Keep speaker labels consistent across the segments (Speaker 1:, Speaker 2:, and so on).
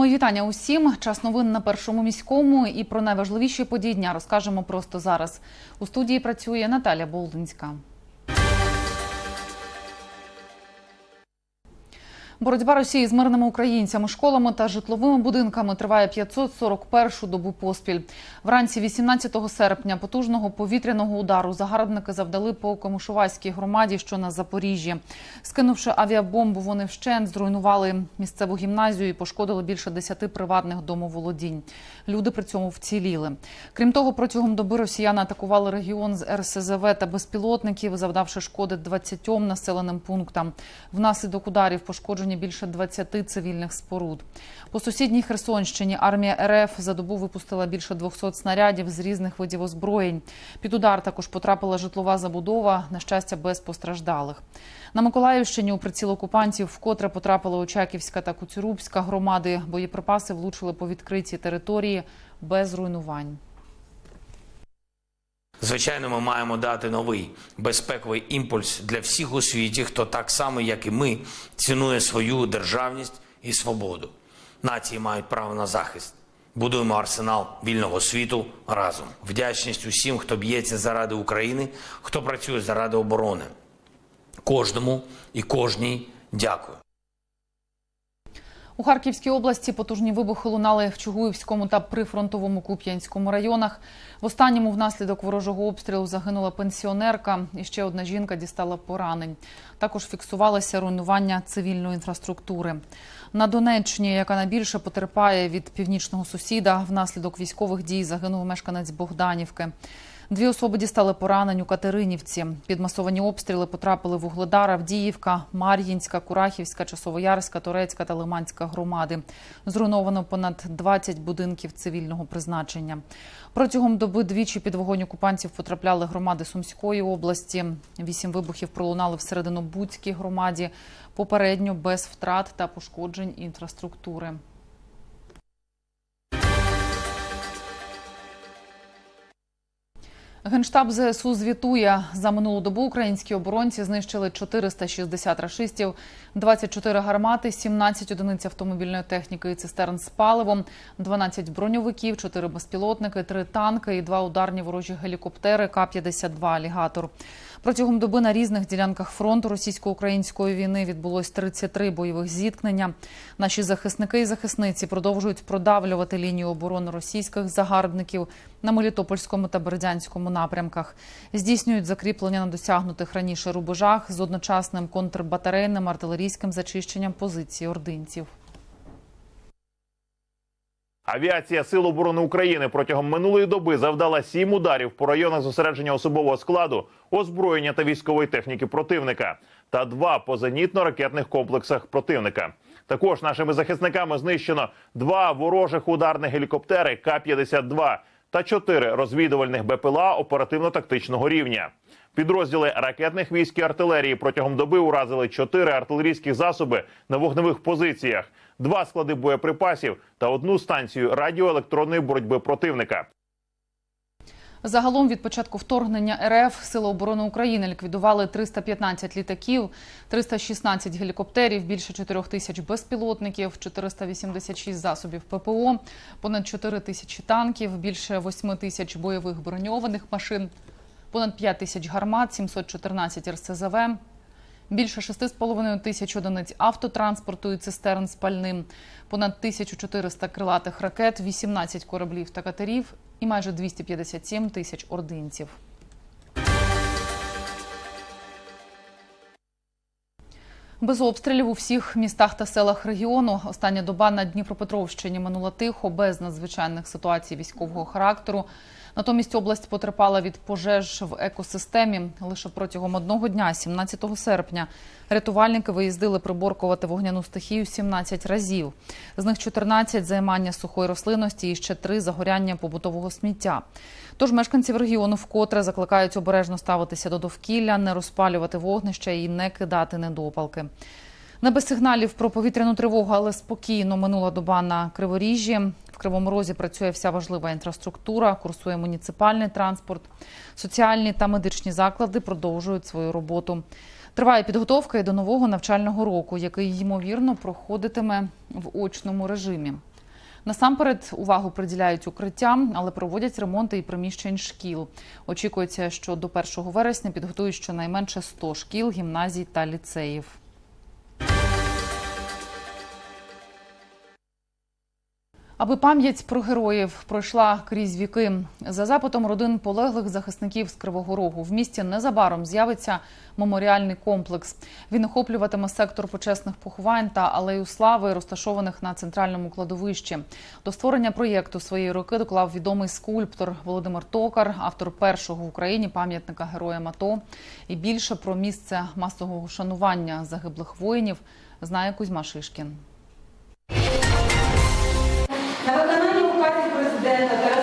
Speaker 1: Мої вітання усім. Час новин на першому міському і про найважливіші події дня розкажемо просто зараз. У студії працює Наталя Болдинська. Боротьба Росії з мирними українцями, школами та житловими будинками триває 541-шу добу поспіль. Вранці 18 серпня потужного повітряного удару загарбники завдали по Комишувайській громаді, що на Запоріжжі. Скинувши авіабомбу, вони вщент зруйнували місцеву гімназію і пошкодили більше 10 приватних домоволодінь. Люди при цьому вціліли. Крім того, протягом доби росіяни атакували регіон з РСЗВ та безпілотників, завдавши шкоди 20 населеним пунктам. Внаслідок ударів пошкоджені більше 20 цивільних споруд. По сусідній Херсонщині армія РФ за добу випустила більше 200 снарядів з різних видів озброєнь. Під удар також потрапила житлова забудова, на щастя, без постраждалих. На Миколаївщині у приціл окупантів вкотре потрапила Очаківська та Куцюрубська громади. Боєприпаси влучили по відкритій території без руйнувань.
Speaker 2: Звичайно, ми маємо дати новий безпековий імпульс для всіх у світі, хто так само, як і ми, цінує свою державність і свободу. Нації мають право на захист. Будуємо арсенал вільного світу разом. Вдячність усім, хто б'ється заради України, хто працює заради оборони. Кожному і кожній дякую.
Speaker 1: У Харківській області потужні вибухи лунали в Чугуївському та прифронтовому Куп'янському районах. В останньому внаслідок ворожого обстрілу загинула пенсіонерка і ще одна жінка дістала поранень. Також фіксувалося руйнування цивільної інфраструктури. На Донеччині, яка найбільше потерпає від північного сусіда, внаслідок військових дій загинув мешканець Богданівки. Дві особи дістали поранень у Катеринівці. Під масовані обстріли потрапили Вугледар, Авдіївка, Мар'їнська, Курахівська, Часовоярська, Турецька та Лиманська громади. Зруйновано понад 20 будинків цивільного призначення. Протягом доби двічі під вогонь окупантів потрапляли громади Сумської області. Вісім вибухів пролунали в Серединобудській громаді. Попередньо без втрат та пошкоджень інфраструктури. Генштаб ЗСУ звітує за минулу добу. Українські оборонці знищили 460 рашистів, 24 гармати, 17 одиниць автомобільної техніки і цистерн з паливом, 12 броньовиків, 4 безпілотники, 3 танки і 2 ударні ворожі гелікоптери К-52 «Алігатор». Протягом доби на різних ділянках фронту російсько-української війни відбулось 33 бойових зіткнення. Наші захисники і захисниці продовжують продавлювати лінію оборони російських загарбників на Мелітопольському та Бердянському напрямках. Здійснюють закріплення на досягнутих раніше рубежах з одночасним контрбатарейним артилерійським зачищенням позицій ординців.
Speaker 3: Авіація Сил оборони України протягом минулої доби завдала сім ударів по районах зосередження особового складу, озброєння та військової техніки противника та два по зенітно-ракетних комплексах противника. Також нашими захисниками знищено два ворожих ударних гелікоптери К-52 та чотири розвідувальних БПЛА оперативно-тактичного рівня. Підрозділи ракетних військ і артилерії протягом доби уразили чотири артилерійські засоби на вогневих позиціях, два склади боєприпасів та одну станцію радіоелектронної боротьби противника.
Speaker 1: Загалом від початку вторгнення РФ Сили оборони України ліквідували 315 літаків, 316 гелікоптерів, більше 4 тисяч безпілотників, 486 засобів ППО, понад 4 тисячі танків, більше 8 тисяч бойових броньованих машин, понад 5 тисяч гармат, 714 РСЗВ, більше 6,5 тисяч одиниць автотранспорту і цистерн з пальним, понад 1400 крилатих ракет, 18 кораблів та катерів і майже 257 тисяч ординців. Без обстрілів у всіх містах та селах регіону. Остання доба на Дніпропетровщині минула тихо, без надзвичайних ситуацій військового характеру. Натомість область потерпала від пожеж в екосистемі. Лише протягом одного дня, 17 серпня, рятувальники виїздили приборкувати вогняну стихію 17 разів. З них 14 – займання сухої рослинності і ще 3 – загоряння побутового сміття. Тож мешканців регіону вкотре закликають обережно ставитися до довкілля, не розпалювати вогнища і не кидати недопалки. Не без сигналів про повітряну тривогу, але спокійно минула доба на Криворіжжі. В Кривому Розі працює вся важлива інфраструктура, курсує муніципальний транспорт. Соціальні та медичні заклади продовжують свою роботу. Триває підготовка і до нового навчального року, який ймовірно проходитиме в очному режимі. Насамперед увагу приділяють укриттям, але проводять ремонти і приміщень шкіл. Очікується, що до 1 вересня підготують щонайменше 100 шкіл, гімназій та ліцеїв. Аби пам'ять про героїв пройшла крізь віки. За запитом родин полеглих захисників з Кривого Рогу в місті незабаром з'явиться меморіальний комплекс. Він охоплюватиме сектор почесних поховань та алею слави, розташованих на центральному кладовищі. До створення проєкту своєї роки доклав відомий скульптор Володимир Токар, автор першого в Україні пам'ятника героям АТО. І більше про місце масового шанування загиблих воїнів знає Кузьма Шишкін.
Speaker 4: then about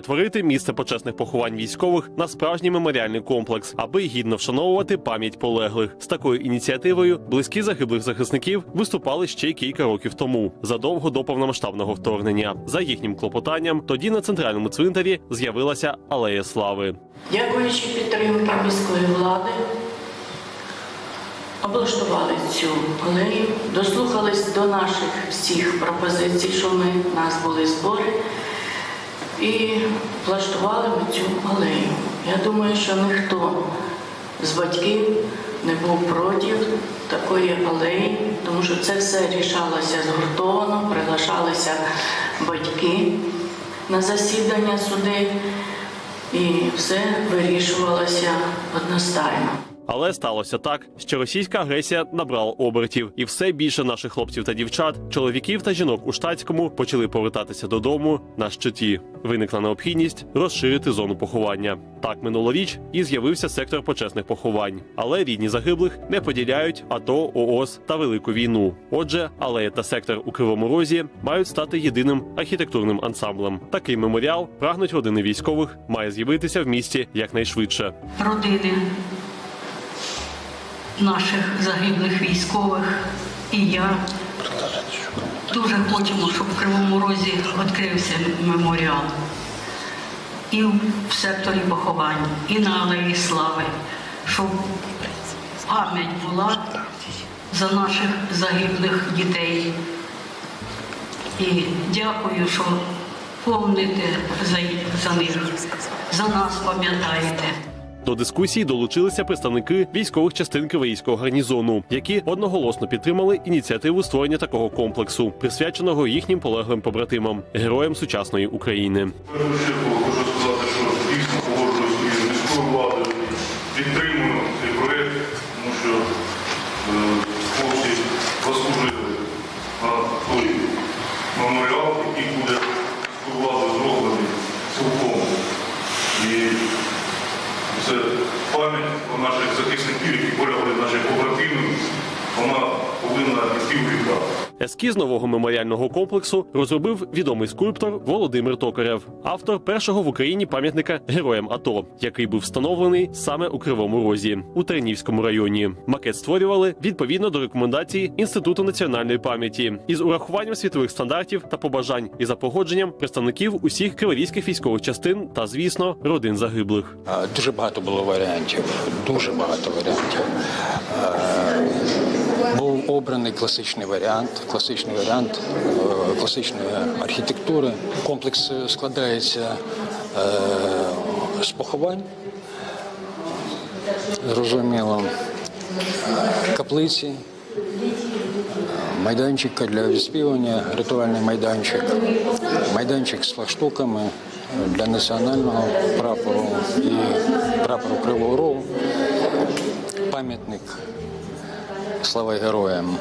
Speaker 5: перетворити місце почесних поховань військових на справжній меморіальний комплекс, аби гідно вшановувати пам'ять полеглих. З такою ініціативою близькі загиблих захисників виступали ще кілька років тому, задовго до повномасштабного вторгнення. За їхнім клопотанням, тоді на центральному цвинтарі з'явилася алея слави.
Speaker 6: Дякуючи підтримки міської влади, облаштували цю алею, дослухались до наших всіх пропозицій, що ми в нас були збори, і влаштували ми цю алею. Я думаю, що ніхто з батьків не був проти такої алеї, тому що це все рішалося згуртовано, приглашалися батьки на засідання суди. І все вирішувалося одностайно.
Speaker 5: Але сталося так, що російська агресія набрала обертів, і все більше наших хлопців та дівчат, чоловіків та жінок у штатському почали повертатися додому на щиті. Виникла необхідність розширити зону поховання. Так минулоріч і з'явився сектор почесних поховань. Але рідні загиблих не поділяють АТО, ООС та велику війну. Отже, алея та сектор у Кривому Розі мають стати єдиним архітектурним ансамблем. Такий меморіал прагнуть родини військових має з'явитися в місті якнайшвидше.
Speaker 7: родини наших загиблих військових і я дуже хочемо, щоб в Кривому Розі відкрився меморіал. І в секторі поховань, і на Алеї Слави, щоб пам'ять була за наших загиблих дітей. І дякую, що помните за, за них, за нас пам'ятаєте.
Speaker 5: До дискусії долучилися представники військових частин Кривийського гарнізону, які одноголосно підтримали ініціативу створення такого комплексу, присвяченого їхнім полеглим побратимам, героям сучасної України.
Speaker 8: В першу чергу хочу сказати, що дійсно погоджуюсь із міською владою, підтримую цей проєкт, тому що е, хлопці заслужили на той меморіал, який буде міською владою зроблений цілком. І це пам'ять про наших захисників, які полягли наших побратимів, вона повинна йти у віка.
Speaker 5: Ескіз нового меморіального комплексу розробив відомий скульптор Володимир Токарев, автор першого в Україні пам'ятника героям АТО, який був встановлений саме у Кривому Розі у Тернівському районі. Макет створювали відповідно до рекомендацій Інституту національної пам'яті із урахуванням світових стандартів та побажань і за погодженням представників усіх криворізьких військових частин та, звісно, родин загиблих.
Speaker 9: Дуже багато було варіантів, дуже багато варіантів. Був обраний класичний варіант, класичний варіант е, класичної архітектури. Комплекс е, складається е, з поховань, зрозуміло, каплиці, майданчика для відспівання, ритуальний майданчик, майданчик з флагштоками для національного прапору і прапору Кривого Рогу, пам'ятник слава героям.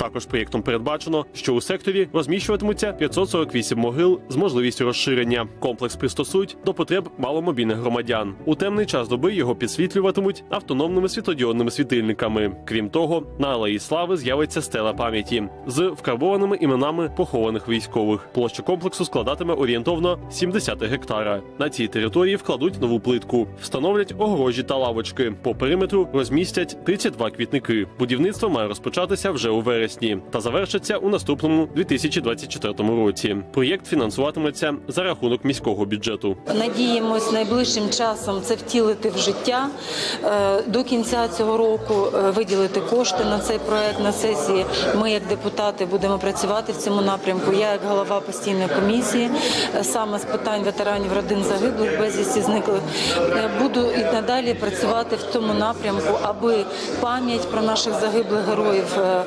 Speaker 5: Також проєктом передбачено, що у секторі розміщуватимуться 548 могил з можливістю розширення. Комплекс пристосують до потреб маломобільних громадян. У темний час доби його підсвітлюватимуть автономними світлодіодними світильниками. Крім того, на алеї слави з'явиться стела пам'яті з вкарбованими іменами похованих військових. Площа комплексу складатиме орієнтовно 70 гектара. На цій території вкладуть нову плитку, встановлять огорожі та лавочки. По периметру розмістять 32 квітники. Будівництво має розпочатися вже у вересні. Вересні та завершиться у наступному 2024 році. Проєкт фінансуватиметься за рахунок міського бюджету.
Speaker 4: Надіємось найближчим часом це втілити в життя. Е, До кінця цього року е, виділити кошти на цей проект на сесії. Ми, як депутати, будемо працювати в цьому напрямку. Я, як голова постійної комісії, е, саме з питань ветеранів родин загиблих, безвісті зниклих, буду і надалі працювати в тому напрямку, аби пам'ять про наших загиблих героїв е,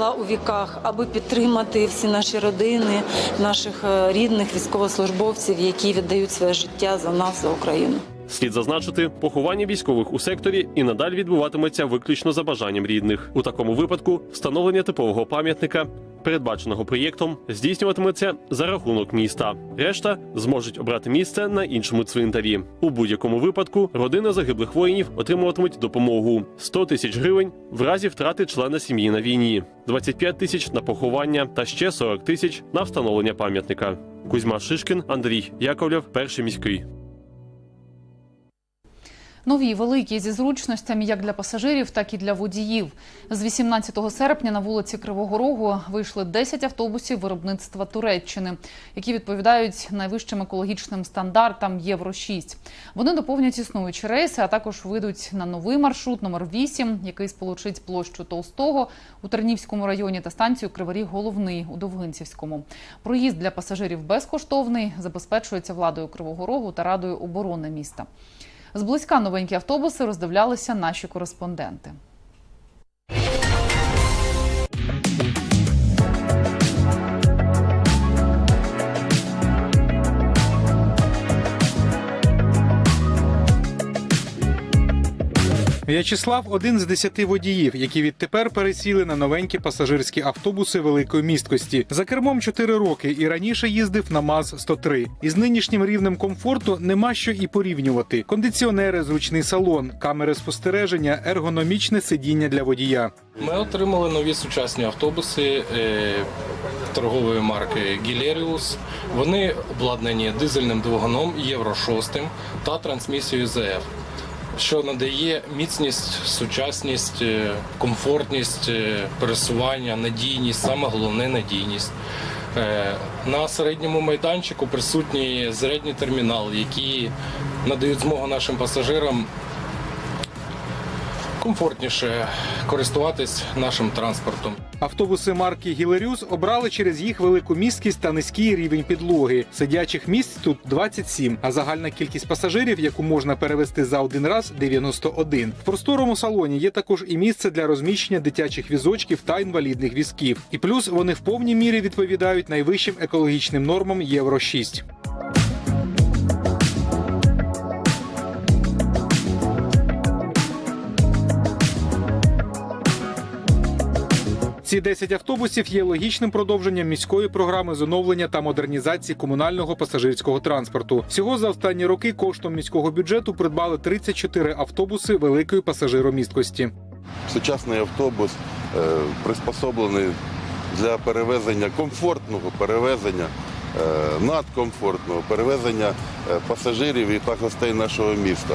Speaker 4: була у віках, аби підтримати всі наші родини, наших е, рідних військовослужбовців, які віддають своє життя за нас, за Україну.
Speaker 5: Слід зазначити, поховання військових у секторі і надалі відбуватиметься виключно за бажанням рідних. У такому випадку встановлення типового пам'ятника, передбаченого проєктом, здійснюватиметься за рахунок міста. Решта зможуть обрати місце на іншому цвинтарі. У будь-якому випадку родини загиблих воїнів отримуватимуть допомогу 100 тисяч гривень в разі втрати члена сім'ї на війні, 25 тисяч на поховання та ще 40 тисяч на встановлення пам'ятника. Кузьма Шишкін, Андрій Яковлєв, перший міський.
Speaker 1: Нові великі зі зручностями як для пасажирів, так і для водіїв. З 18 серпня на вулиці Кривого Рогу вийшли 10 автобусів виробництва Туреччини, які відповідають найвищим екологічним стандартам Євро 6. Вони доповнять існуючі рейси, а також вийдуть на новий маршрут номер 8, який сполучить площу Толстого у Тернівському районі та станцію Криворіг Головний у Довгинцівському. Проїзд для пасажирів безкоштовний, забезпечується владою Кривого Рогу та радою оборони міста. Зблизька новенькі автобуси роздивлялися наші кореспонденти.
Speaker 10: В'ячеслав один з десяти водіїв, які відтепер пересіли на новенькі пасажирські автобуси великої місткості. За кермом 4 роки і раніше їздив на МАЗ 103. Із нинішнім рівнем комфорту нема що і порівнювати: кондиціонери, зручний салон, камери спостереження, ергономічне сидіння для водія.
Speaker 11: Ми отримали нові сучасні автобуси е, торгової марки Гілеріус. Вони обладнані дизельним двигуном Євро 6 та трансмісією ЗФ, що надає міцність, сучасність, е, комфортність е, пересування, надійність, саме головне надійність. Е, На середньому майданчику присутній зарядні термінал, які надають змогу нашим пасажирам комфортніше користуватись нашим транспортом.
Speaker 10: Автобуси марки Гілеріус обрали через їх велику місткість та низький рівень підлоги. Сидячих місць тут 27, а загальна кількість пасажирів, яку можна перевести за один раз, 91. В просторому салоні є також і місце для розміщення дитячих візочків та інвалідних візків. І плюс вони в повній мірі відповідають найвищим екологічним нормам Євро 6. Ці 10 автобусів є логічним продовженням міської програми з оновлення та модернізації комунального пасажирського транспорту. Всього за останні роки коштом міського бюджету придбали 34 автобуси великої пасажиромісткості.
Speaker 12: Сучасний автобус е, приспособлений для перевезення комфортного перевезення, надкомфортного перевезення е, пасажирів і та гостей нашого міста.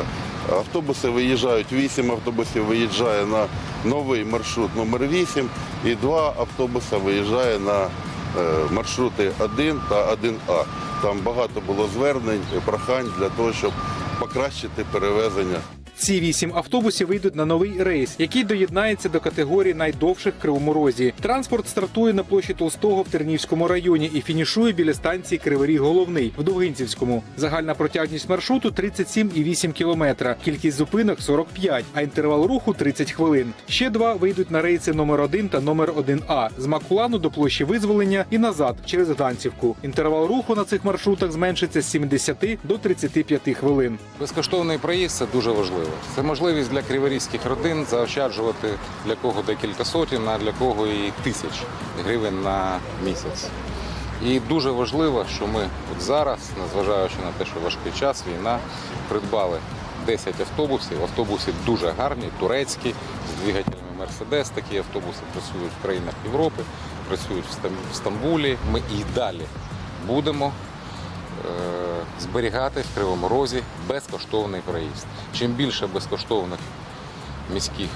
Speaker 12: Автобуси виїжджають, 8 автобусів виїжджає на новий маршрут номер 8 і два автобуси виїжджає на е, маршрути 1 та 1А. Там багато було звернень, прохань для того, щоб покращити перевезення.
Speaker 10: Ці вісім автобусів вийдуть на новий рейс, який доєднається до категорії найдовших в Кривому Розі. Транспорт стартує на площі Толстого в Тернівському районі і фінішує біля станції Криворіг Головний в Довгинцівському. Загальна протяжність маршруту 37,8 кілометра. Кількість зупинок 45, а інтервал руху 30 хвилин. Ще два вийдуть на рейси номер 1 та номер 1А з Макулану до площі Визволення і назад через Гданцівку. Інтервал руху на цих маршрутах зменшиться з 70 до 35 хвилин.
Speaker 13: Безкоштовний проїзд це дуже важливо. Це можливість для криворізьких родин заощаджувати для кого декілька сотень, а для кого і тисяч гривень на місяць. І дуже важливо, що ми от зараз, незважаючи на те, що важкий час, війна, придбали 10 автобусів. Автобуси дуже гарні, турецькі, з двигателями Мерседес. Такі автобуси працюють в країнах Європи, працюють в Стамбулі. Ми і далі будемо е, зберігати в Кривому Розі безкоштовний проїзд. Чим більше безкоштовних міських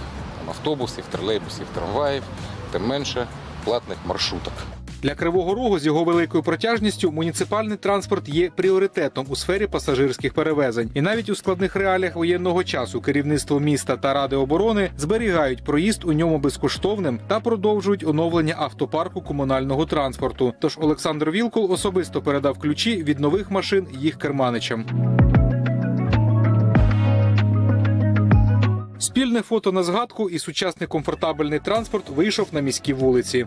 Speaker 13: автобусів, тролейбусів, трамваїв, тим менше платних маршруток.
Speaker 10: Для Кривого Рогу з його великою протяжністю муніципальний транспорт є пріоритетом у сфері пасажирських перевезень. І навіть у складних реаліях воєнного часу керівництво міста та ради оборони зберігають проїзд у ньому безкоштовним та продовжують оновлення автопарку комунального транспорту. Тож Олександр Вілкул особисто передав ключі від нових машин їх керманичам. Спільне фото на згадку і сучасний комфортабельний транспорт вийшов на міські вулиці.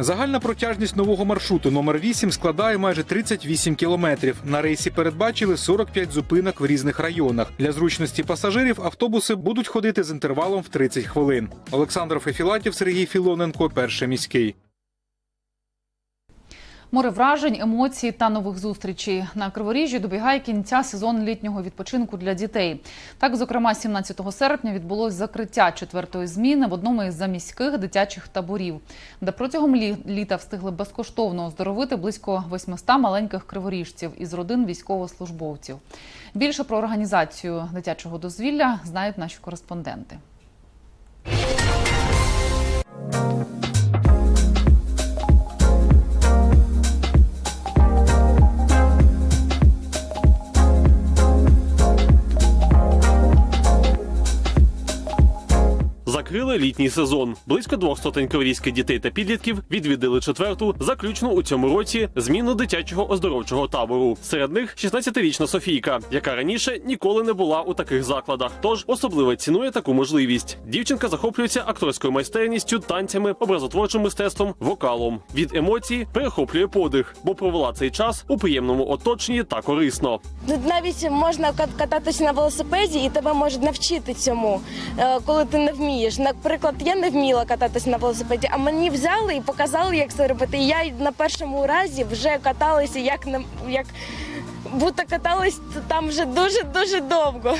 Speaker 10: Загальна протяжність нового маршруту номер 8 складає майже 38 кілометрів. На рейсі передбачили 45 зупинок в різних районах. Для зручності пасажирів автобуси будуть ходити з інтервалом в 30 хвилин. Олександр Фефілатів, Сергій Філоненко, перший міський.
Speaker 1: Море вражень, емоцій та нових зустрічей на Криворіжжі добігає кінця сезону літнього відпочинку для дітей. Так, зокрема, 17 серпня відбулось закриття четвертої зміни в одному із заміських дитячих таборів, де протягом лі- літа встигли безкоштовно оздоровити близько 800 маленьких криворіжців із родин військовослужбовців. Більше про організацію дитячого дозвілля знають наші кореспонденти.
Speaker 5: Літній сезон. Близько двох сотень криворізьких дітей та підлітків відвідали четверту, заключну у цьому році зміну дитячого оздоровчого табору. Серед них 16-річна Софійка, яка раніше ніколи не була у таких закладах. Тож особливо цінує таку можливість. Дівчинка захоплюється акторською майстерністю, танцями, образотворчим мистецтвом, вокалом. Від емоцій перехоплює подих, бо провела цей час у приємному оточенні та корисно.
Speaker 14: Тут навіть можна кат- кататися на велосипеді, і тебе можуть навчити цьому, е, коли ти не вмієш. Наприклад, я не вміла кататися на велосипеді, а мені взяли і показали, як це робити. І я на першому разі вже каталася, як на як будто каталась там вже дуже дуже довго.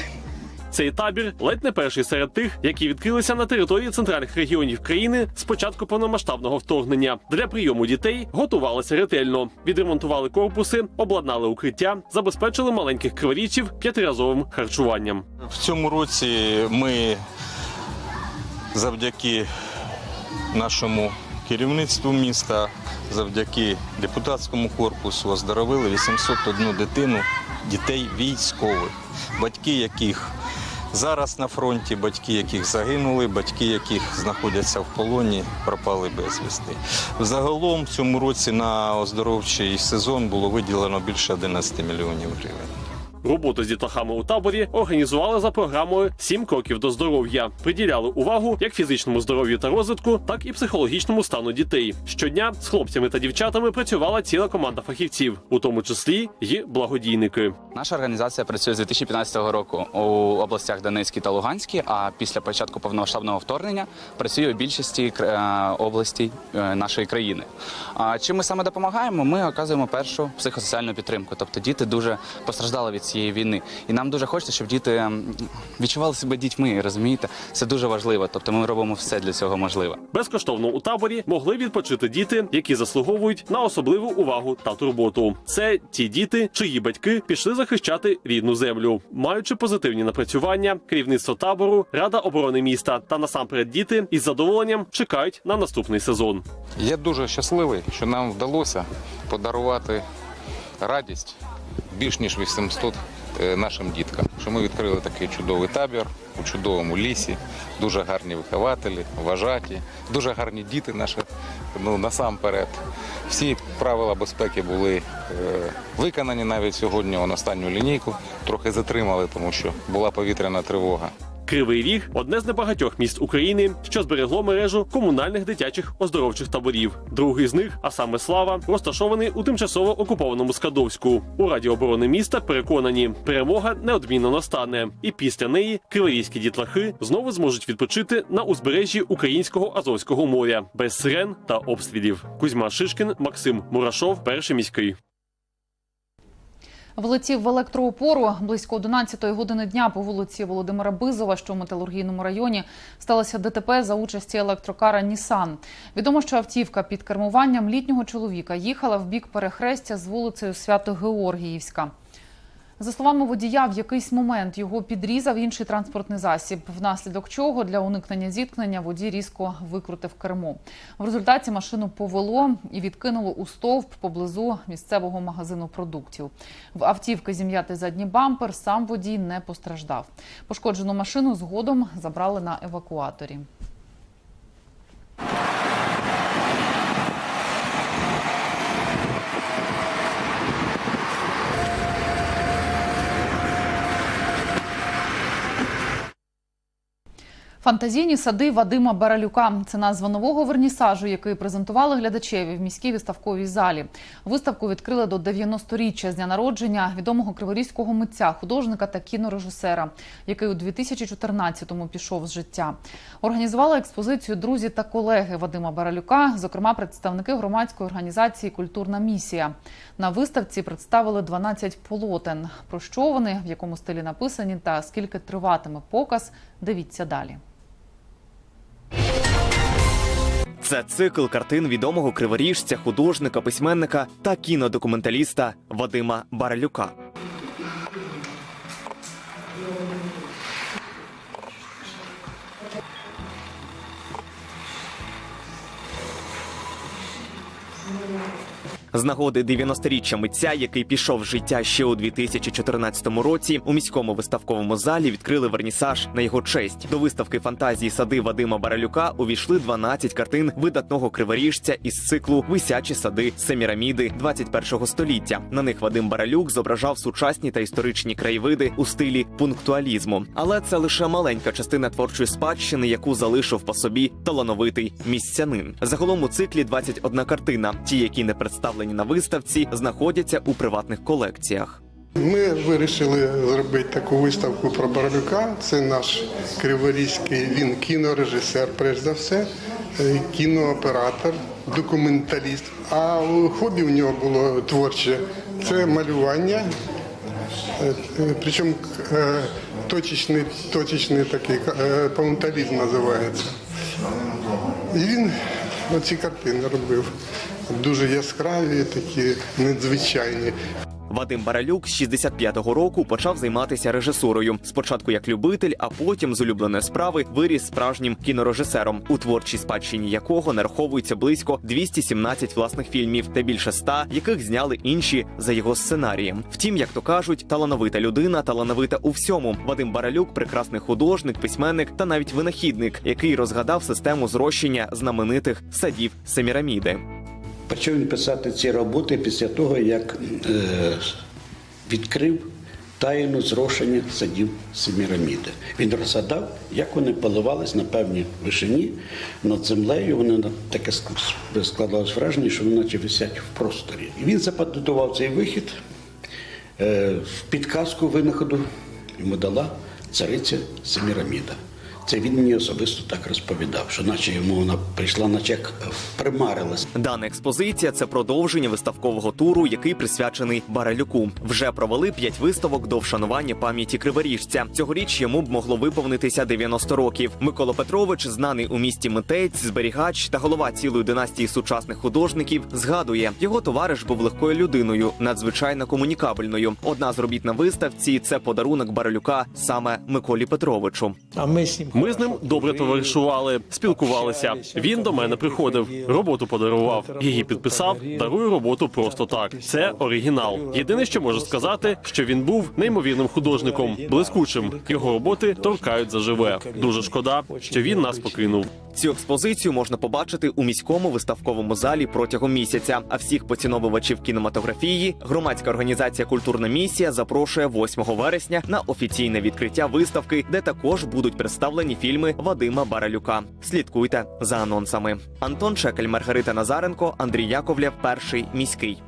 Speaker 5: Цей табір ледь не перший серед тих, які відкрилися на території центральних регіонів країни з початку повномасштабного вторгнення. Для прийому дітей готувалися ретельно, відремонтували корпуси, обладнали укриття, забезпечили маленьких криворічів п'ятиразовим харчуванням.
Speaker 15: В цьому році ми завдяки нашому керівництву міста, завдяки депутатському корпусу оздоровили 801 дитину, дітей військових, батьки яких зараз на фронті, батьки яких загинули, батьки яких знаходяться в полоні, пропали безвісти. Загалом в цьому році на оздоровчий сезон було виділено більше 11 мільйонів гривень.
Speaker 5: Роботу з дітлахами у таборі організували за програмою «Сім кроків до здоров'я. Приділяли увагу як фізичному здоров'ю та розвитку, так і психологічному стану дітей. Щодня з хлопцями та дівчатами працювала ціла команда фахівців, у тому числі й благодійники.
Speaker 16: Наша організація працює з 2015 року у областях Донецькій та Луганській. А після початку повномасштабного вторгнення працює у більшості е, областей е, нашої країни. А чим ми саме допомагаємо? Ми оказуємо першу психосоціальну підтримку. Тобто діти дуже постраждали від цієї війни, і нам дуже хочеться, щоб діти відчували себе дітьми. Розумієте, це дуже важливо. Тобто, ми робимо все для цього можливе.
Speaker 5: Безкоштовно у таборі могли відпочити діти, які заслуговують на особливу увагу та турботу. Це ті діти, чиї батьки пішли захищати рідну землю, маючи позитивні напрацювання, керівництво табору, рада оборони міста та насамперед діти із задоволенням чекають на наступний сезон.
Speaker 13: Я дуже щасливий, що нам вдалося подарувати радість більш ніж 800 е, нашим діткам. Що ми відкрили такий чудовий табір у чудовому лісі, дуже гарні вихователі, вважаті, дуже гарні діти наші. Ну насамперед, всі правила безпеки були е, виконані навіть сьогодні. на останню лінійку трохи затримали, тому що була повітряна тривога.
Speaker 5: Кривий Ріг одне з небагатьох міст України, що зберегло мережу комунальних дитячих оздоровчих таборів. Другий з них, а саме слава, розташований у тимчасово окупованому Скадовську. У Раді оборони міста переконані, перемога неодмінно настане, і після неї криворізькі дітлахи знову зможуть відпочити на узбережжі українського Азовського моря без сирен та обстрілів. Кузьма Шишкін, Максим Мурашов, перший міський.
Speaker 1: Влетів в електроопору близько 11 години дня по вулиці Володимира Бизова, що в металургійному районі, сталося ДТП за участі електрокара Нісан. Відомо, що автівка під кермуванням літнього чоловіка їхала в бік перехрестя з вулицею Свято-Георгіївська. За словами водія, в якийсь момент його підрізав інший транспортний засіб, внаслідок чого для уникнення зіткнення водій різко викрутив кермо. В результаті машину повело і відкинуло у стовп поблизу місцевого магазину продуктів. В автівки зім'ятий задній бампер, сам водій не постраждав. Пошкоджену машину згодом забрали на евакуаторі. Фантазійні сади Вадима Баралюка це назва нового вернісажу, який презентували глядачеві в міській виставковій залі. Виставку відкрили до 90-річчя з дня народження відомого криворізького митця, художника та кінорежисера, який у 2014-му пішов з життя. Організували експозицію друзі та колеги Вадима Баралюка, зокрема представники громадської організації Культурна місія. На виставці представили 12 полотен. Про що вони, в якому стилі написані та скільки триватиме показ, дивіться далі.
Speaker 17: Це цикл картин відомого криворіжця, художника, письменника та кінодокументаліста Вадима Баралюка. З нагоди 90-річчя митця, який пішов з життя ще у 2014 році, у міському виставковому залі відкрили вернісаж на його честь. До виставки фантазії сади Вадима Баралюка увійшли 12 картин видатного криворіжця із циклу Висячі сади Семіраміди 21-го століття. На них Вадим Баралюк зображав сучасні та історичні краєвиди у стилі пунктуалізму. Але це лише маленька частина творчої спадщини, яку залишив по собі талановитий місцянин. Загалом у циклі 21 картина. Ті, які не представлені на виставці, знаходяться у приватних колекціях.
Speaker 18: Ми вирішили зробити таку виставку про Баралюка. Це наш криворізький він кінорежисер, перш за все, е, кінооператор, документаліст. А хобі у нього було творче це малювання. Е, е, Причому точечний, точечний такий паунталізм називається. І він оці картини робив. Дуже яскраві, такі надзвичайні.
Speaker 17: Вадим Баралюк з 65-го року почав займатися режисурою. Спочатку як любитель, а потім з улюбленої справи виріс справжнім кінорежисером, у творчій спадщині якого нараховується близько 217 власних фільмів та більше 100, яких зняли інші за його сценарієм. Втім, як то кажуть, талановита людина, талановита у всьому. Вадим Баралюк прекрасний художник, письменник та навіть винахідник, який розгадав систему зрощення знаменитих садів Семіраміди.
Speaker 19: Почав він писати ці роботи після того, як е, відкрив таїну зрошення садів Семіраміди. Він розгадав, як вони поливались на певній вишині над землею. Вони таке складалось враження, що вони наче висять в просторі. І він запатентував цей вихід. Е, підказку винаходу йому дала цариця Семіраміда. Це він мені особисто так розповідав, що наче йому вона прийшла, наче як примарилась.
Speaker 17: Дана експозиція це продовження виставкового туру, який присвячений Баралюку. Вже провели п'ять виставок до вшанування пам'яті криворіжця. Цьогоріч йому б могло виповнитися 90 років. Микола Петрович, знаний у місті митець, зберігач та голова цілої династії сучасних художників, згадує, його товариш був легкою людиною, надзвичайно комунікабельною. Одна з робіт на виставці це подарунок Баралюка саме Миколі Петровичу.
Speaker 20: А ми
Speaker 5: Ми з ним добре товаришували, спілкувалися. Він до мене приходив, роботу подарував. Її підписав. Дарую роботу просто так. Це оригінал. Єдине, що можу сказати, що він був неймовірним художником, блискучим. Його роботи торкають заживе. Дуже шкода, що він нас покинув.
Speaker 17: Цю експозицію можна побачити у міському виставковому залі протягом місяця. А всіх поціновувачів кінематографії громадська організація Культурна місія запрошує 8 вересня на офіційне відкриття виставки, де також будуть представлені фільми Вадима Баралюка. Слідкуйте за анонсами. Антон Шекель, Маргарита Назаренко, Андрій Яковлєв, перший міський.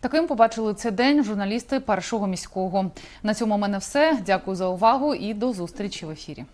Speaker 1: Таким побачили цей день журналісти першого міського. На цьому в мене все. Дякую за увагу і до зустрічі в ефірі.